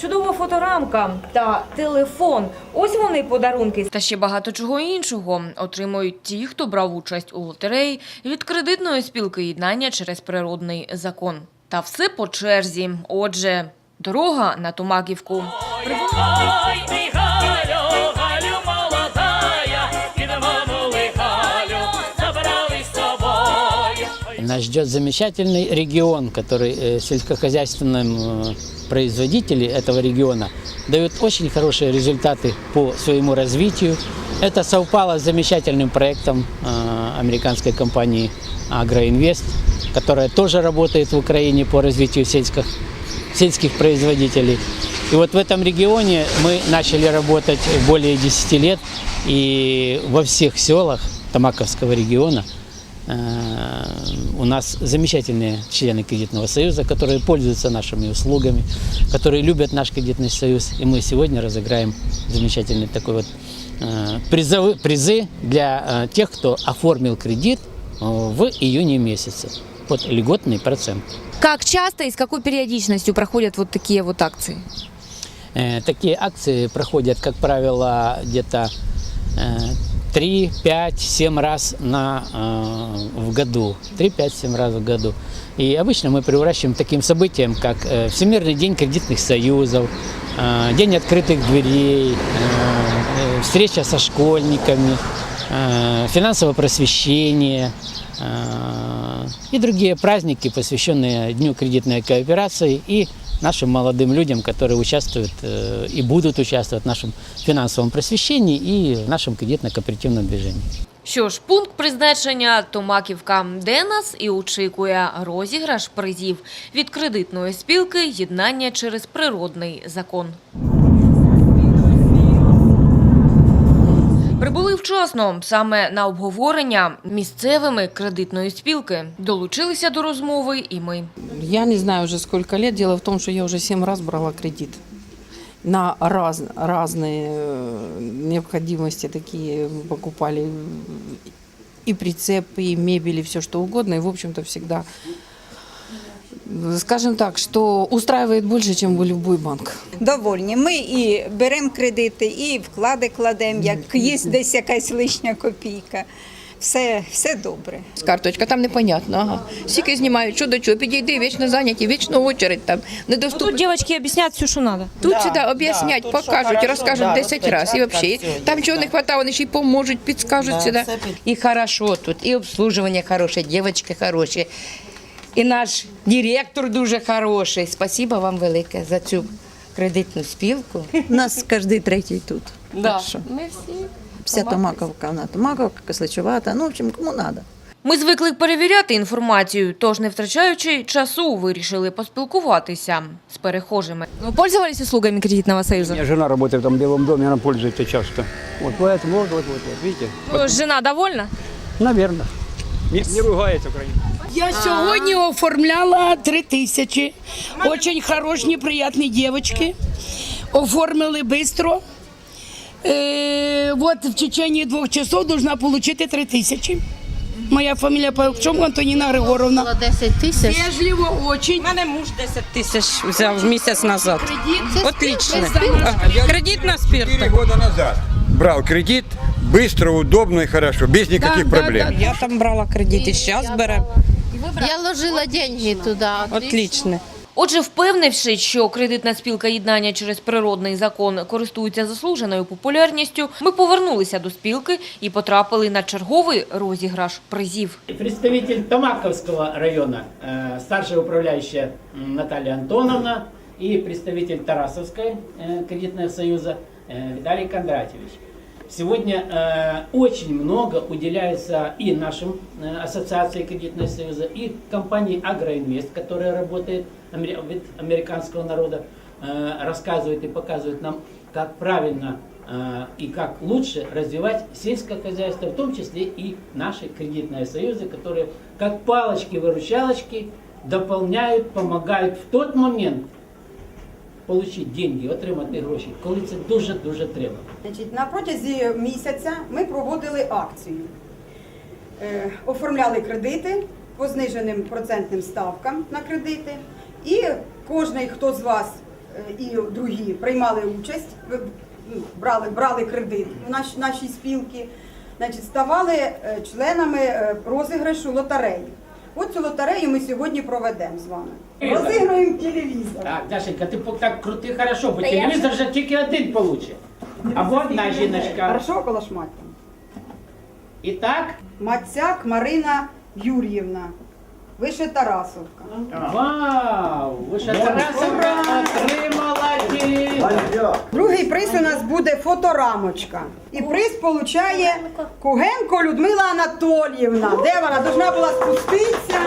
Чудова фоторамка та телефон. Ось вони подарунки. Та ще багато чого іншого отримують ті, хто брав участь у лотереї від кредитної спілки єднання через природний закон. Та все по черзі. Отже, дорога на Томаківку. Нас ждет замечательный регион, который э, сельскохозяйственным э, производители этого региона дают очень хорошие результаты по своему развитию. Это совпало с замечательным проектом э, американской компании Агроинвест, которая тоже работает в Украине по развитию сельских, сельских производителей. И вот в этом регионе мы начали работать более 10 лет, и во всех селах Тамаковского региона У нас замечательные члены кредитного союза, которые пользуются нашими услугами, которые любят наш кредитный союз. И мы сегодня разыграем замечательный такой вот э, призовы, призы для э, тех, кто оформил кредит э, в июне месяце под льготный процент. Как часто и с какой периодичностью проходят вот такие вот акции? Э, Такие акции проходят, как правило, где-то э, 3, 5, 7 раз на, э, в году. 3, 5, 7 раз в году. И обычно мы превращаем таким событием, как э, Всемирный день кредитных союзов, э, День открытых дверей, э, э, встреча со школьниками, э, финансовое просвещение э, и другие праздники, посвященные Дню кредитной кооперации и нашим молодым людям, которые участвуют э, и будут участвовать в нашем финансовом просвещении и в нашем кредитно-кооперативном движении. Що ж, пункт призначення Томаківка, де нас і очікує розіграш призів від кредитної спілки єднання через природний закон. Прибули вчасно саме на обговорення місцевими кредитної спілки. Долучилися до розмови і ми. Я не знаю уже сколько лет. Дело в том, что я уже семь раз брала кредит на раз, разные э, необходимости такие мы покупали и прицепы, и мебель, и все что угодно. И, в общем-то, всегда, э, скажем так, что устраивает больше, чем любой банк. Довольні. Ми і беремо кредити, і вклади кладемо, як є десь якась лишня копійка. Все, все добре. Карточка, там непонятно. Ага. Скільки знімають, що до чого, підійди, вічно зайняті, вічно очередь там. Недоступно. Тут девочки объяснят все, что надо. Тут сюди об'яснять, покажуть, розкажуть 10 разів. І взагалі, там чого не вистачає, вони ще й поможуть, підскажуть сюди. И хорошо тут, и обслуживание хорошее, девочки хорошие. І наш директор дуже хороший. Спасибо вам велике за цю кредитну спілку. Нас кожен третій тут. Да. Ми всі. Вся Томаковка, вона Томаковка, Кисличувата, ну, в общем, кому треба. Ми звикли перевіряти інформацію, тож не втрачаючи часу, вирішили поспілкуватися з перехожими. Ви пользувалися услугами кредитного У союзу? меня жена работает в том Белом доме, она пользуется часто. Вот поэтому, вот, вот, вот, вот видите? Жена довольна? наверное. Не, ругается Украина. Я сьогодні оформляла три тисячі. Очень хороші, приятні дівчатки. Оформили швидко. Е, вот в течение двох часов должна отримати три тисячі. Моя фамілія Павчом Антоніна Григоровна. 10 тисяч. Вежливо, очень. мене муж 10 тисяч взяв місяць назад. Отлично. Кредит. Кредит на спирт. Четыре года назад брал кредит, быстро, удобно и хорошо, без никаких Да, да, проблем. да. Я там брала кредит і зараз бере. Я ложила деньги туди. Отлично. Отже, впевнившись, що кредитна спілка єднання через природний закон користується заслуженою популярністю, ми повернулися до спілки і потрапили на черговий розіграш призів. Представитель Томаковского района, э, старшая управляющая м, Наталья Антоновна и представитель Тарасовской э, кредитного союза э, Виталий Кондратьевич. Сегодня э, очень много уделяется и нашим э, ассоциации кредитного союза, и компании Агроинвест, которая работает от американского народа, э, рассказывает и показывает нам, как правильно э, и как лучше развивать сельское хозяйство, в том числе и наши кредитные союзы, которые как палочки-выручалочки дополняют, помогают в тот момент отримати деньги, отримати гроші, коли це дуже-дуже треба. Значить, на протязі місяця ми проводили акцію. Е, оформляли кредити по зниженим процентним ставкам на кредити. І кожен, хто з вас е, і другі приймали участь, ну, брали, брали кредит в наш, нашій спілці, значить, ставали е, членами е, розіграшу лотереї. От цю лотерею ми сьогодні проведемо з вами. Розіграємо телевізор. Так, Дашенька, ти так крути хорошо, бо телевізор же тільки один получить. Або одна жіночка. Хорошо, колошмать там. І так, Мацяк Марина Юр'ївна. Вище Тарасовка. вау, ви ще Тарасовка отримала. Другий приз у нас буде фоторамочка. І приз получає Кугенко Людмила Анатоліївна. Де вона? Должна була спуститися.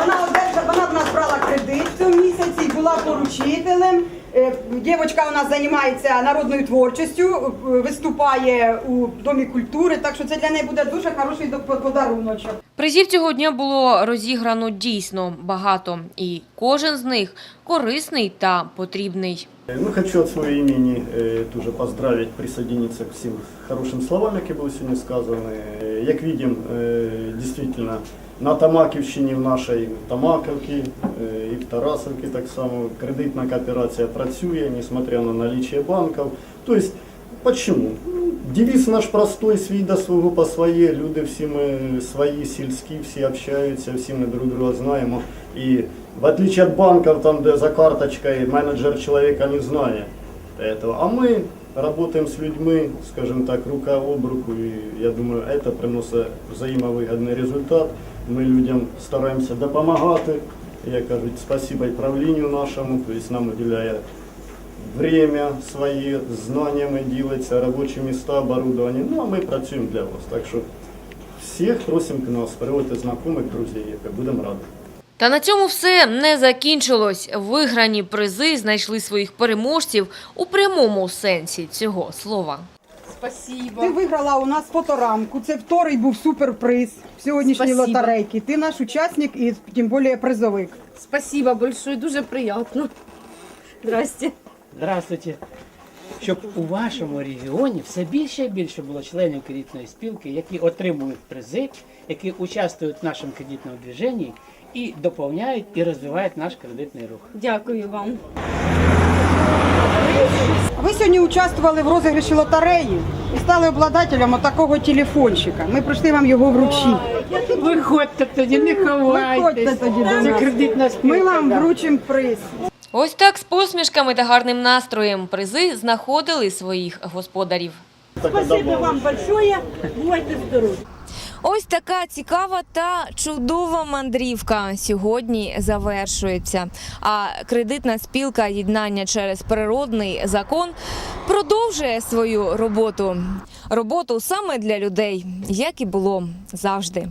Вона одержала, вона в нас брала кредит в цьому місяці і була поручителем. Е, Дівчинка у нас займається народною творчістю, е, виступає у Домі культури, так що це для неї буде дуже хороший до- подаруночок. Призів цього дня було розіграно дійсно багато, і кожен з них корисний та потрібний. Ну, хочу от своего имени э, тоже поздравить, присоединиться к всем хорошим словам, які були сьогодні сказані. Е, Як видим, э, действительно, на Тамаківщині в нашій Тамаковці э, і в Тарасовці так само кредитна кооперація працює, несмотря на наличие банків. Тобто, почему? Ну, Девиз наш простой, свій до свого по своє, люди всі ми свої, сільські, всі общаються, всі ми друг друга знаємо. І в отличие от банков, там, де за карточкой менеджер человека не знає этого, а ми работаем с людьми, скажем так, рука об руку, і я думаю, это приносить взаємовигідний результат. Ми людям стараємося допомагати. Як кажуть, спасибо і правлінню нашому, тобто нам уделяє время свои, знаниями ділиться, робочі міста, оборудование. Ну, а ми працюємо для вас. Так що всіх просимо к нас, приводьте знайомих, друзів, як будемо раді. Та на цьому все не закінчилось. Виграні призи знайшли своїх переможців у прямому сенсі цього слова. Ти виграла у нас фоторамку. Це вторий був суперприз в сьогоднішній Спасибо. лотерейці. Ти наш учасник і тим більше призовик. Спасибо большое, дуже приятно. Здрасте. Здравствуйте. Щоб у вашому регіоні все більше і більше було членів кредитної спілки, які отримують призи, які участвують в нашому кредитному движенні і доповняють і розвивають наш кредитний рух. Дякую вам. Ви сьогодні участвували в розіграші лотереї і стали обладателем такого телефончика. Ми прийшли вам його вручити. Виходьте тоді, не Виходьте тоді до Це нас. кредитна спілка. Ми вам вручимо приз. Ось так з посмішками та гарним настроєм призи знаходили своїх господарів. Спасибо вам большое. Будьте здорові. Ось така цікава та чудова мандрівка сьогодні завершується. А кредитна спілка єднання через природний закон продовжує свою роботу. Роботу саме для людей, як і було завжди.